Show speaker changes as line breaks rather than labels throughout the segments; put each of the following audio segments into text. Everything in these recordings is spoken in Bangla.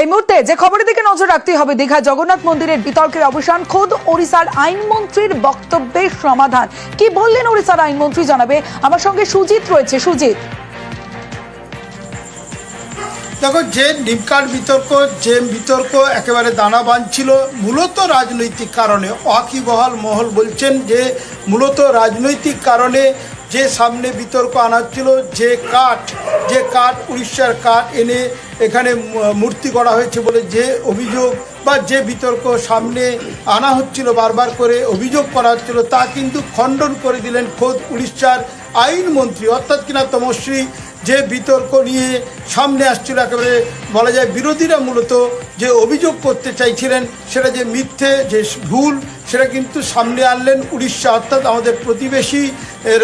এই মুহূর্তে যে খবরের দিকে নজর রাখতে হবে, দীঘা জগন্নাথ মন্দিরের বিতর্কের অবসান, খোদ ওড়িশার আইনমন্ত্রীর বক্তব্যের সমাধান। কি বললেন ওড়িশার আইনমন্ত্রী জানাবে? আমার সঙ্গে সুজিত রয়েছে। সুজিত।
দেখো, যে নিমকার বিতর্ক, যে বিতর্ক একেবারে দানা বাঁধছিল, মূলত রাজনৈতিক কারণে। ওয়াকিবহাল মহল বলছেন যে, মূলত রাজনৈতিক কারণে যে সামনে বিতর্ক আনা হচ্ছিল যে কাঠ যে কাঠ উড়িষ্যার কাঠ এনে এখানে মূর্তি করা হয়েছে বলে যে অভিযোগ বা যে বিতর্ক সামনে আনা হচ্ছিল, বারবার করে অভিযোগ করা হচ্ছিল, তা কিন্তু খণ্ডন করে দিলেন খোদ উড়িষ্যার আইনমন্ত্রী অর্থাৎ কিনা তমশ্রী যে বিতর্ক নিয়ে সামনে আসছিল, একেবারে বলা যায় বিরোধীরা মূলত যে অভিযোগ করতে চাইছিলেন, সেটা যে মিথ্যে, যে ভুল সেটা কিন্তু সামনে আনলেন উড়িষ্যা অর্থাৎ আমাদের প্রতিবেশী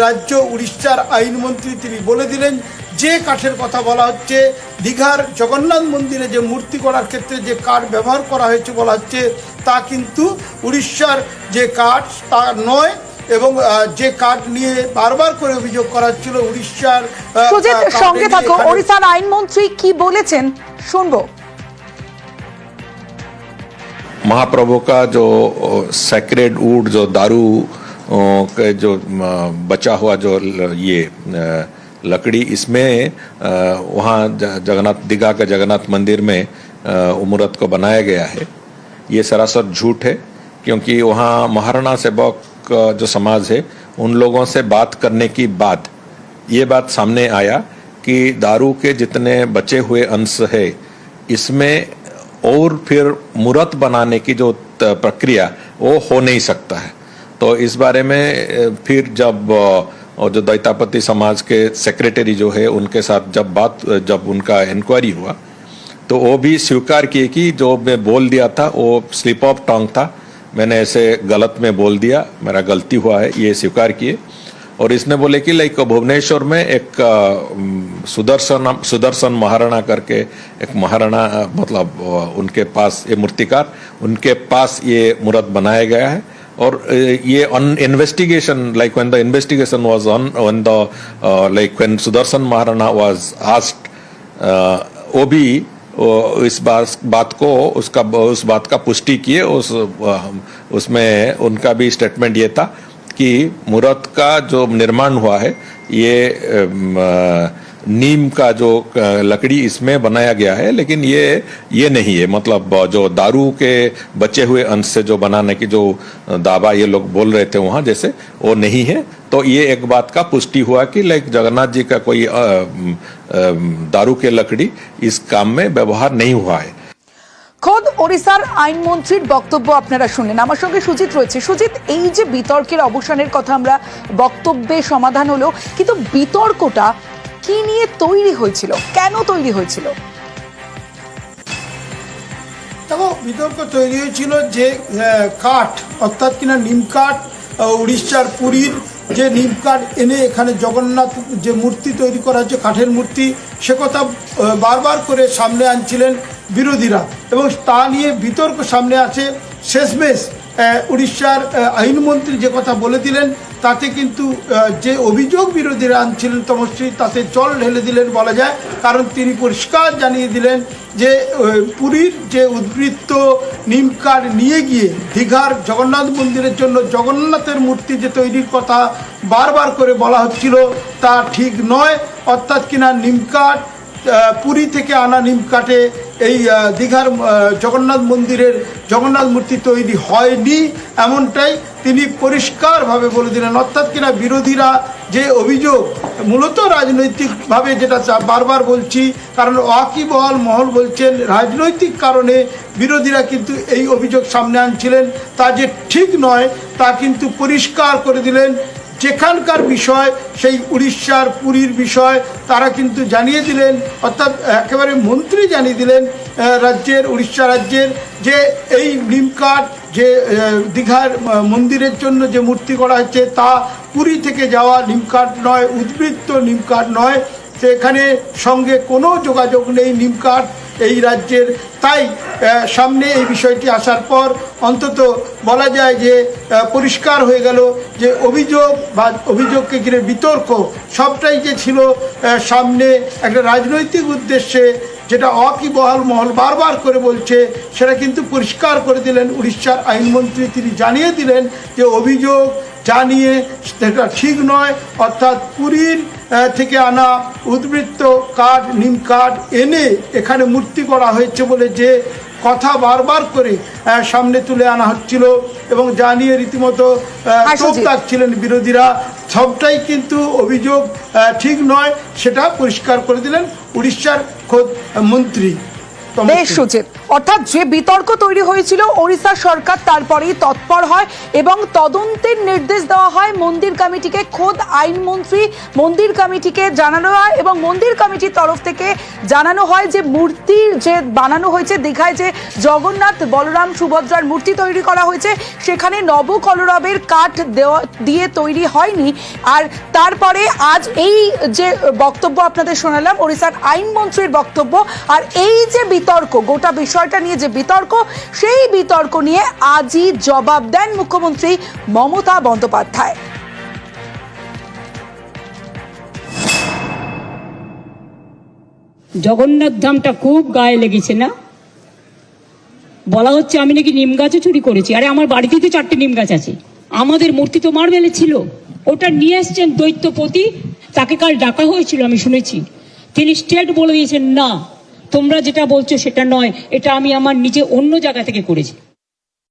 রাজ্য উড়িষ্যার আইনমন্ত্রী তিনি বলে দিলেন যে কাঠের কথা বলা হচ্ছে দীঘার জগন্নাথ মন্দিরে যে মূর্তি করার ক্ষেত্রে যে কাঠ ব্যবহার করা হয়েছে বলা হচ্ছে তা কিন্তু উড়িষ্যার যে কাঠ তা নয় এবং যে কাঠ নিয়ে বারবার করে অভিযোগ করা হচ্ছিল উড়িষ্যার
সঙ্গে থাকো ওড়িশার আইনমন্ত্রী কি বলেছেন? শুনব।
महाप्रभु का जो सेक्रेड वुड जो दारू के जो बचा हुआ जो ये लकड़ी, इसमें वहाँ जगन्नाथ, दीघा के जगन्नाथ मंदिर में उमरत को बनाया गया है। ये सरासर झूठ है, क्योंकि वहाँ महाराणा सेवक जो समाज है, उन लोगों से बात करने की बाद ये बात सामने आया कि दारू के जितने बचे हुए अंश है, इसमें और फिर मूर्त बनाने की जो प्रक्रिया, वो हो नहीं सकता है। तो इस बारे में फिर जब और जो दैतापति समाज के सेक्रेटरी जो है, उनके साथ जब बात जब उनका इंक्वायरी हुआ तो वो भी स्वीकार किए कि जो मैं बोल दिया था, वो स्लिप ऑफ़ टंग था। मैंने ऐसे गलत में बोल दिया, मेरा गलती हुआ है, ये स्वीकार किए। और इसने बोले कि लाइक भुवनेश्वर में एक सुदर्शन सुदर्शन महाराणा करके एक महाराणा मतलब उनके पास ये मूर्तिकार, उनके पास ये मूर्त बनाया गया है। और ये on investigation like when the investigation was on when the like when Sudarshan Maharana was asked वो भी इस बात बात को, उसका, उस बात का पुष्टि किए, उस उसमें उनका भी स्टेटमेंट ये था। कि मूर्त का जो निर्माण हुआ है, ये नीम का जो लकड़ी इसमें बनाया गया है, लेकिन ये ये नहीं है। मतलब जो दारू के बचे हुए अंश से जो बनाने की जो दावा ये लोग बोल रहे थे वहाँ, जैसे वो नहीं है। तो ये एक बात का पुष्टि हुआ कि लाइक जगन्नाथ जी का कोई दारू के लकड़ी इस काम में व्यवहार नहीं हुआ है।
খোদ ওড়িশার আইনমন্ত্রীর বক্তব্য আপনারা শুনলেন। আমার সঙ্গে সুজিত রয়েছে। সুজিত, এই যে বিতর্কের অবসানের কথা আমরা বক্তব্যে সমাধান হলো, কিন্তু বিতর্কটা কি নিয়ে তৈরি হয়েছিল? কেন তৈরি হয়েছিল?
দেখো, বিতর্ক তৈরি হয়েছিল যে কাঠ, অর্থাৎ কিনা নিম কাঠ উড়িষ্যার পুরীর যে নিম কাঠ এনে এখানে জগন্নাথ যে মূর্তি তৈরি করা হচ্ছে কাঠের মূর্তি, সে কথা বারবার করে সামনে আনছিলেন বিরোধীরা। এবং তা নিয়ে বিতর্ক সামনে আছে শেষমেশ। উড়িষ্যার আইনমন্ত্রী যে কথা বলে দিলেন, তাতে কিন্তু যে অভিযোগ বিরোধীরা আনছিলেন তমশ্রী তাতে জল ঢেলে দিলেন বলা যায়। কারণ তিনি পরিষ্কার জানিয়ে দিলেন যে পুরীর যে উদ্বৃত্ত নিমকার নিয়ে গিয়ে দীঘার জগন্নাথ মন্দিরের জন্য জগন্নাথের মূর্তি যে তৈরির কথা বারবার করে বলা হচ্ছিল, তা ঠিক নয়। অর্থাৎ কিনা নিমকাঠ পুরী থেকে আনা নিম কাঠে এই দীঘার জগন্নাথ মন্দিরের জগন্নাথ মূর্তি তৈরি হয়নি, এমনটাই তিনি পরিষ্কারভাবে বলে দিলেন। অর্থাৎ কিনা বিরোধীরা যে অভিযোগ, মূলত রাজনৈতিকভাবে যেটা বারবার বলছি, কারণ ওয়াকিবহাল মহল বলছেন, রাজনৈতিক কারণে বিরোধীরা কিন্তু এই অভিযোগ সামনে আনছিলেন। তা যে ঠিক নয়, তা কিন্তু পরিষ্কার করে দিলেন যেখানকার বিষয়, সেই উড়িষ্যার পুরীর বিষয়, তারা কিন্তু জানিয়ে দিলেন, অর্থাৎ একেবারে মন্ত্রী জানিয়ে দিলেন রাজ্যের, উড়িষ্যা রাজ্যের, যে এই নিমকাঠ যে দীঘার মন্দিরের জন্য যে মূর্তি করা হচ্ছে, তা পুরী থেকে যাওয়া নিমকাঠ নয়, উদ্বৃত্ত নিমকাঠ নয়। সেখানে সঙ্গে কোনো যোগাযোগ নেই নিমকাঠ এই রাজ্যের। তাই সামনে এই বিষয়টি আসার পর অন্তত বলা যায় যে পরিষ্কার হয়ে গেল যে অভিযোগ বা অভিযোগকে ঘিরে বিতর্ক সবটাই যে ছিল সামনে একটা রাজনৈতিক উদ্দেশ্যে যেটা অকিবহাল মহল বারবার করে বলছে, সেটা কিন্তু পরিষ্কার করে দিলেন উড়িষ্যার আইনমন্ত্রী। তিনি জানিয়ে দিলেন যে, অভিযোগ জানিয়ে সেটা ঠিক নয়, অর্থাৎ পুরীর থেকে আনা উদ্বৃত্ত কাঠ নিম কাঠ এনে এখানে মূর্তি করা হয়েছে বলে যে কথা বারবার করে সামনে তুলে আনা হচ্ছিল এবং জানিয়ে রীতিমতো
চোখ।
দাগছিলেন বিরোধীরা সবটাই কিন্তু অভিযোগ ঠিক নয় সেটা পরিষ্কার করে দিলেন উড়িষ্যার খোদ মন্ত্রী
বেশ সুচিত। অর্থাৎ যে বিতর্ক তৈরি হয়েছিল ওড়িশা সরকার তারপরেই তৎপর হয় এবং তদন্তের নির্দেশ দেওয়া হয় মন্দির কমিটিকে। খোদ আইনমন্ত্রী মন্দির কমিটিকে জানানো হয় এবং মন্দির কমিটির তরফ থেকে জানানো হয় যে মূর্তির যে বানানো হয়েছে দীঘায় যে জগন্নাথ বলরাম সুভদ্রার মূর্তি তৈরি করা হয়েছে সেখানে নবকলরবের কাঠ দেওয়া দিয়ে তৈরি হয়নি। আর তারপরে আজ এই যে বক্তব্য আপনাদের শোনালাম ওড়িশার আইনমন্ত্রীর বক্তব্য আর এই যে বিতর্ক, গোটা বিষয়টা নিয়ে যে বিতর্ক, সেই বিতর্ক নিয়ে আজই জবাব দেন মুখ্যমন্ত্রী মমতা বন্দ্যোপাধ্যায়।
জগন্নাথ ধামটা খুব গায়ে লেগেছে না? বলা হচ্ছে আমি নাকি নিম গাছও চুরি করেছি। আরে, আমার বাড়িতে তো চারটে নিম গাছ আছে। আমাদের মূর্তি তো মার্বেলে ছিল। ওটা নিয়ে এসছেন দৈত্যপতি, তাকে কাল ডাকা হয়েছিল, আমি শুনেছি। তিনি স্টেট বলে দিয়েছেন, না। তোমরা যেটা বলছো সেটা নয় এটা আমি আমার নিজে অন্য জায়গা থেকে করেছি।